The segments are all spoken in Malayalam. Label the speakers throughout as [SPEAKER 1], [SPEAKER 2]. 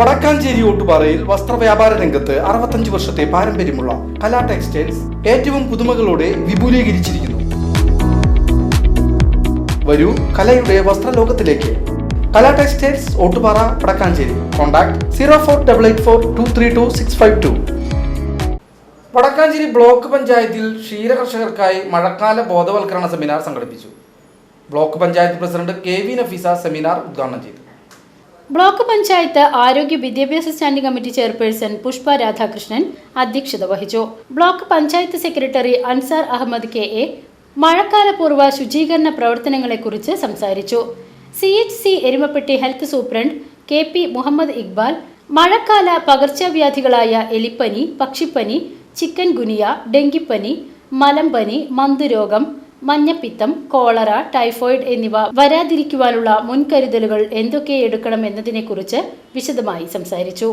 [SPEAKER 1] വടക്കാഞ്ചേരി ഓട്ടുപാറയിൽ വസ്ത്രവ്യാപാര രംഗത്ത് അറുപത്തഞ്ച് വർഷത്തെ പാരമ്പര്യമുള്ള കലാ ടെക്സ്റ്റൈൽസ് ഏറ്റവും പുതുമകളോടെ വിപുലീകരിച്ചിരിക്കുന്നു. വരൂ കലയുടെ വസ്ത്രലോകത്തിലേക്ക്. Kala textiles Ottupara Wadakkanchery. Contact zero four double eight four two three two six five two. Wadakkanchery block പഞ്ചായത്തിൽ ക്ഷീരകർഷകർക്കായി മഴക്കാല ബോധവൽക്കരണ സെമിനാർ സംഘടിപ്പിച്ചു. Block panchayat president K V Nafeesa seminar ഉദ്ഘാടനം ചെയ്തു.
[SPEAKER 2] ബ്ലോക്ക് പഞ്ചായത്ത് ആരോഗ്യ വിദ്യാഭ്യാസ standing committee chairperson Pushpa Radhakrishnan അധ്യക്ഷത വഹിച്ചു. Block panchayat secretary Ansar Ahammed K A മഴക്കാലപൂർവ ശുചീകരണ പ്രവർത്തനങ്ങളെക്കുറിച്ച് സംസാരിച്ചു. C H C Erumapetty health superintendent K P Muhammed Iqbal മഴക്കാല പകർച്ചവ്യാധികളായ എലിപ്പനി പക്ഷിപ്പനി ചിക്കൻ ഗുനിയ ഡെങ്കിപ്പനി മലമ്പനി മന്തുരോഗം മഞ്ഞപ്പിത്തം കോളറ ടൈഫോയിഡ് എന്നിവ വരാതിരിക്കുവാനുള്ള മുൻകരുതലുകൾ എന്തൊക്കെ എടുക്കണം എന്നതിനെക്കുറിച്ച് വിശദമായി സംസാരിച്ചു.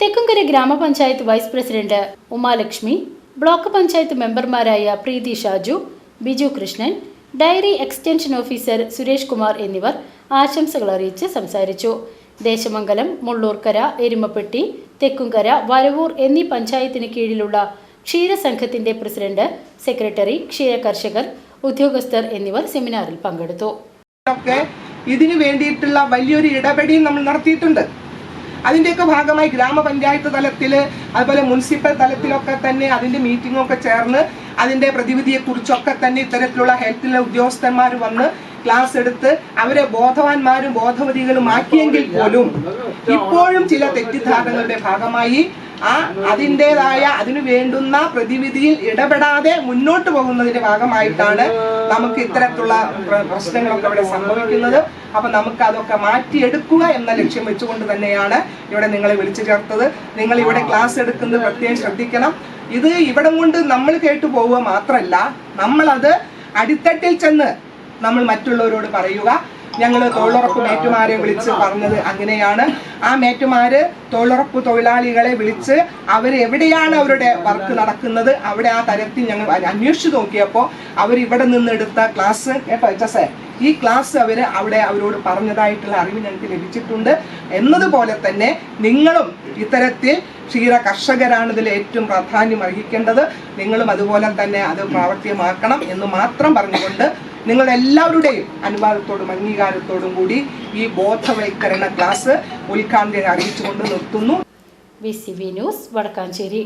[SPEAKER 2] തെക്കുംകര ഗ്രാമപഞ്ചായത്ത് vice president Umalakshmi block panchayat മെമ്പർമാരായ Preethi Shaju Biju Krishnan dairy extension officer Suresh Kumar എന്നിവർ ആശംസകൾ അറിയിച്ച് സംസാരിച്ചു. ദേശമംഗലം മുള്ളൂർക്കര എരുമപ്പെട്ടി തെക്കുംകര വരവൂർ എന്നീ പഞ്ചായത്തിന് കീഴിലുള്ള ക്ഷീരസംഘത്തിന്റെ പ്രസിഡന്റ് സെക്രട്ടറി ക്ഷീര കർഷകർ ഉദ്യോഗസ്ഥർ എന്നിവർ സെമിനാറിൽ പങ്കെടുത്തു.
[SPEAKER 3] ഒക്കെ ഇതിനു വേണ്ടിയിട്ടുള്ള വലിയൊരു ഇടപെടിയും നമ്മൾ നടത്തിയിട്ടുണ്ട്. അതിന്റെയൊക്കെ ഭാഗമായി ഗ്രാമപഞ്ചായത്ത് തലത്തിൽ അതുപോലെ മുനിസിപ്പൽ തലത്തിലൊക്കെ തന്നെ അതിന്റെ മീറ്റിംഗ് ഒക്കെ ചേർന്ന് അതിന്റെ പ്രതിവിധിയെ കുറിച്ചൊക്കെ തന്നെ ഇത്തരത്തിലുള്ള ഹെൽത്തിലെ ഉദ്യോഗസ്ഥന്മാർ വന്ന് ക്ലാസ് എടുത്ത് അവരെ ബോധവാന്മാരും ബോധവതികളും ആക്കിയെങ്കിൽ പോലും ഇപ്പോഴും ചില തെറ്റിദ്ധാരണകളുടെ ഭാഗമായി ആ അതിന്റെതായ അതിനു വേണ്ടുന്ന പ്രതിവിധിയിൽ ഇടപെടാതെ മുന്നോട്ട് പോകുന്നതിന്റെ ഭാഗമായിട്ടാണ് നമുക്ക് ഇത്തരത്തിലുള്ള പ്രശ്നങ്ങളൊക്കെ ഇവിടെ സംഭവിക്കുന്നത്. അപ്പൊ നമുക്ക് അതൊക്കെ മാറ്റിയെടുക്കുക എന്ന ലക്ഷ്യം വെച്ചുകൊണ്ട് തന്നെയാണ് ഇവിടെ നിങ്ങളെ വിളിച്ചു ചേർത്തത്. നിങ്ങൾ ഇവിടെ ക്ലാസ് എടുക്കുന്നത് പ്രത്യേകം ശ്രദ്ധിക്കണം. ഇത് ഇവിടം കൊണ്ട് നമ്മൾ കേട്ടു പോവുക മാത്രമല്ല നമ്മളത് അടിത്തട്ടിൽ ചെന്ന് നമ്മൾ മറ്റുള്ളവരോട് പറയുക. ഞങ്ങൾ തൊഴിലുറപ്പ് മേറ്റുമാരെ വിളിച്ച് പറഞ്ഞത് അങ്ങനെയാണ്. ആ മേറ്റുമാര് തൊഴിലുറപ്പ് തൊഴിലാളികളെ വിളിച്ച് അവർ എവിടെയാണ് അവരുടെ വർക്ക് നടക്കുന്നത് അവിടെ ആ തരത്തിൽ ഞങ്ങൾ അന്വേഷിച്ചു നോക്കിയപ്പോൾ അവർ ഇവിടെ നിന്ന് എടുത്ത ക്ലാസ് കേട്ടോ എച്ച് ഈ ക്ലാസ് അവർ അവിടെ അവരോട് പറഞ്ഞതായിട്ടുള്ള അറിവ് ഞങ്ങൾക്ക് ലഭിച്ചിട്ടുണ്ട്. എന്നതുപോലെ തന്നെ നിങ്ങളും ഇത്തരത്തിൽ ക്ഷീര കർഷകരാണ് ഇതിൽ ഏറ്റവും പ്രാധാന്യം അർഹിക്കേണ്ടത്. നിങ്ങളും അതുപോലെ തന്നെ അത് പ്രാവർത്തികമാക്കണം എന്ന് മാത്രം പറഞ്ഞുകൊണ്ട് നിങ്ങളെല്ലാവരുടെയും അനുവാദത്തോടും അംഗീകാരത്തോടും കൂടി ഈ ബോധവൽക്കരണ ക്ലാസ് ഉദ്ഘാടനം അറിയിച്ചുകൊണ്ട് നിർത്തുന്നു.
[SPEAKER 2] V C B news Wadakkanchery.